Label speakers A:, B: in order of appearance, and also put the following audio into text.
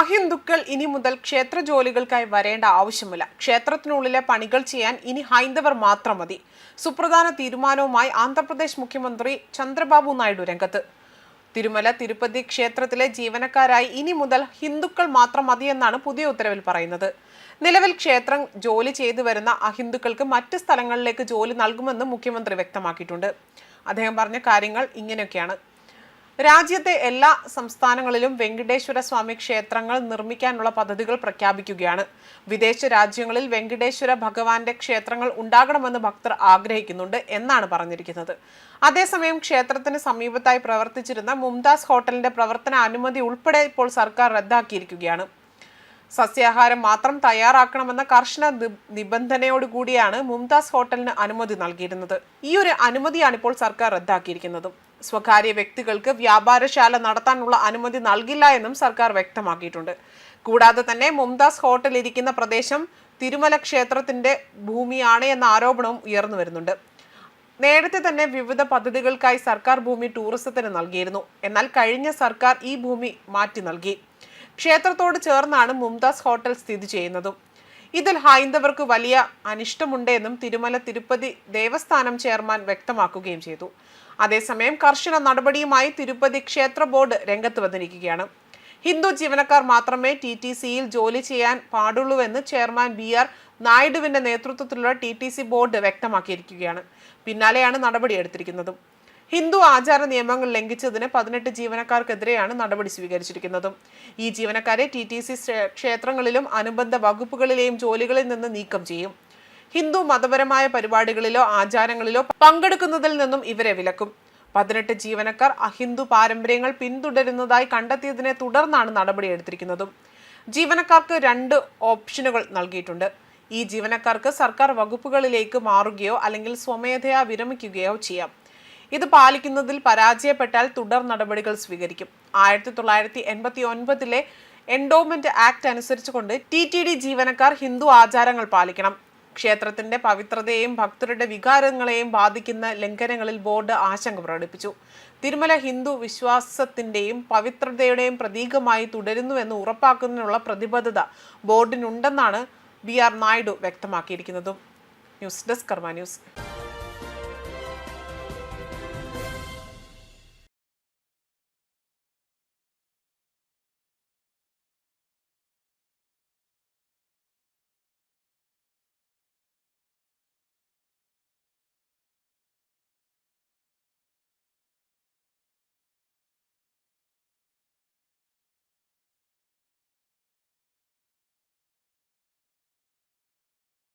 A: അഹിന്ദുക്കൾ ഇനി മുതൽ ക്ഷേത്ര ജോലികൾക്കായി വരേണ്ട ആവശ്യമില്ല. ക്ഷേത്രത്തിനുള്ളിലെ പണികൾ ചെയ്യാൻ ഇനി ഹൈന്ദവർ മാത്രം മതി. സുപ്രധാന തീരുമാനവുമായി ആന്ധ്രാപ്രദേശ് മുഖ്യമന്ത്രി ചന്ദ്രബാബു നായിഡു രംഗത്ത്. തിരുമല തിരുപ്പതി ക്ഷേത്രത്തിലെ ജീവനക്കാരായി ഇനി മുതൽ ഹിന്ദുക്കൾ മാത്രം മതിയെന്നാണ് പുതിയ ഉത്തരവിൽ പറയുന്നത്. നിലവിൽ ക്ഷേത്രം ജോലി ചെയ്തു വരുന്ന അഹിന്ദുക്കൾക്ക് മറ്റ് സ്ഥലങ്ങളിലേക്ക് ജോലി നൽകുമെന്ന് മുഖ്യമന്ത്രി വ്യക്തമാക്കിയിട്ടുണ്ട്. അദ്ദേഹം പറഞ്ഞ കാര്യങ്ങൾ ഇങ്ങനെയൊക്കെയാണ്. രാജ്യത്തെ എല്ലാ സംസ്ഥാനങ്ങളിലും വെങ്കടേശ്വര സ്വാമി ക്ഷേത്രങ്ങൾ നിർമ്മിക്കാനുള്ള പദ്ധതികൾ പ്രഖ്യാപിക്കുകയാണ്. വിദേശ രാജ്യങ്ങളിൽ വെങ്കടേശ്വര ഭഗവാന്റെ ക്ഷേത്രങ്ങൾ ഉണ്ടാകണമെന്ന് ഭക്തർ ആഗ്രഹിക്കുന്നുണ്ട് എന്നാണ് പറഞ്ഞിരിക്കുന്നത്. അതേസമയം ക്ഷേത്രത്തിന് സമീപത്തായി പ്രവർത്തിച്ചിരുന്ന മുംതാസ് ഹോട്ടലിന്റെ പ്രവർത്തന അനുമതി ഉൾപ്പെടെ ഇപ്പോൾ സർക്കാർ റദ്ദാക്കിയിരിക്കുകയാണ്. സസ്യാഹാരം മാത്രം തയ്യാറാക്കണമെന്ന കർശന നിബന്ധനയോടുകൂടിയാണ് മുംതാസ് ഹോട്ടലിന് അനുമതി നൽകിയിരുന്നത്. ഈ ഒരു അനുമതിയാണ് ഇപ്പോൾ സർക്കാർ റദ്ദാക്കിയിരിക്കുന്നതും. സ്വകാര്യ വ്യക്തികൾക്ക് വ്യാപാരശാല നടത്താനുള്ള അനുമതി നൽകില്ല എന്നും സർക്കാർ വ്യക്തമാക്കിയിട്ടുണ്ട്. കൂടാതെ തന്നെ മുംതാസ് ഹോട്ടൽ ഇരിക്കുന്ന പ്രദേശം തിരുമല ക്ഷേത്രത്തിന്റെ ഭൂമിയാണ് എന്ന ആരോപണവും ഉയർന്നു വരുന്നുണ്ട്. നേരത്തെ തന്നെ വിവിധ പദ്ധതികൾക്കായി സർക്കാർ ഭൂമി ടൂറിസത്തിന് നൽകിയിരുന്നു. എന്നാൽ കഴിഞ്ഞ സർക്കാർ ഈ ഭൂമി മാറ്റി നൽകി. ക്ഷേത്രത്തോട് ചേർന്നാണ് മുംതാസ് ഹോട്ടൽ സ്ഥിതി ചെയ്യുന്നതും. ഇതിൽ ഹൈന്ദവർക്ക് വലിയ അനിഷ്ടമുണ്ടെന്നും തിരുമല തിരുപ്പതി ദേവസ്ഥാനം ചെയർമാൻ വ്യക്തമാക്കുകയും ചെയ്തു. അതേസമയം കർശന നടപടിയുമായി തിരുപ്പതി ക്ഷേത്ര ബോർഡ് രംഗത്ത് വന്നിരിക്കുകയാണ്. ഹിന്ദു ജീവനക്കാർ മാത്രമേ ടി ടി സിയിൽ ജോലി ചെയ്യാൻ പാടുള്ളൂവെന്ന് ചെയർമാൻ ബി ആർ നായിഡുവിന്റെ നേതൃത്വത്തിലുള്ള ടി ടി സി ബോർഡ് വ്യക്തമാക്കിയിരിക്കുകയാണ്. പിന്നാലെയാണ് നടപടിയെടുത്തിരിക്കുന്നതും. ഹിന്ദു ആചാര നിയമങ്ങൾ ലംഘിച്ചതിന് പതിനെട്ട് ജീവനക്കാർക്കെതിരെയാണ് നടപടി സ്വീകരിച്ചിരിക്കുന്നത്. ഈ ജീവനക്കാരെ ടി ടി സി ക്ഷേത്രങ്ങളിലും അനുബന്ധ വകുപ്പുകളിലെയും ജോലികളിൽ നിന്ന് നീക്കം ചെയ്യും. ഹിന്ദു മതപരമായ പരിപാടികളിലോ ആചാരങ്ങളിലോ പങ്കെടുക്കുന്നതിൽ നിന്നും ഇവരെ വിലക്കും. പതിനെട്ട് ജീവനക്കാർ അഹിന്ദു പാരമ്പര്യങ്ങൾ പിന്തുടരുന്നതായി കണ്ടെത്തിയതിനെ തുടർന്നാണ് നടപടിയെടുത്തിരിക്കുന്നതും ജീവനക്കാർക്ക് രണ്ട് ഓപ്ഷനുകൾ നൽകിയിട്ടുണ്ട്. ഈ ജീവനക്കാർക്ക് സർക്കാർ വകുപ്പുകളിലേക്ക് മാറുകയോ അല്ലെങ്കിൽ സ്വമേധയാ വിരമിക്കുകയോ ചെയ്യാം. ഇത് പാലിക്കുന്നതിൽ പരാജയപ്പെട്ടാൽ തുടർ നടപടികൾ സ്വീകരിക്കും. ആയിരത്തി തൊള്ളായിരത്തി എൺപത്തി ഒൻപതിലെ എൻഡോമെന്റ് ആക്ട് അനുസരിച്ചുകൊണ്ട് ടി ടി ഡി ജീവനക്കാർ ഹിന്ദു ആചാരങ്ങൾ പാലിക്കണം. ക്ഷേത്രത്തിന്റെ പവിത്രതയെയും ഭക്തരുടെ വികാരങ്ങളെയും ബാധിക്കുന്ന ലംഘനങ്ങളിൽ ബോർഡ് ആശങ്ക പ്രകടിപ്പിച്ചു. തിരുമല ഹിന്ദു വിശ്വാസത്തിന്റെയും പവിത്രതയുടെയും പ്രതീകമായി തുടരുന്നുവെന്ന് ഉറപ്പാക്കുന്നതിനുള്ള പ്രതിബദ്ധത ബോർഡിനുണ്ടെന്നാണ് B R Naidu വ്യക്തമാക്കിയിരിക്കുന്നതും. News desk Karma news.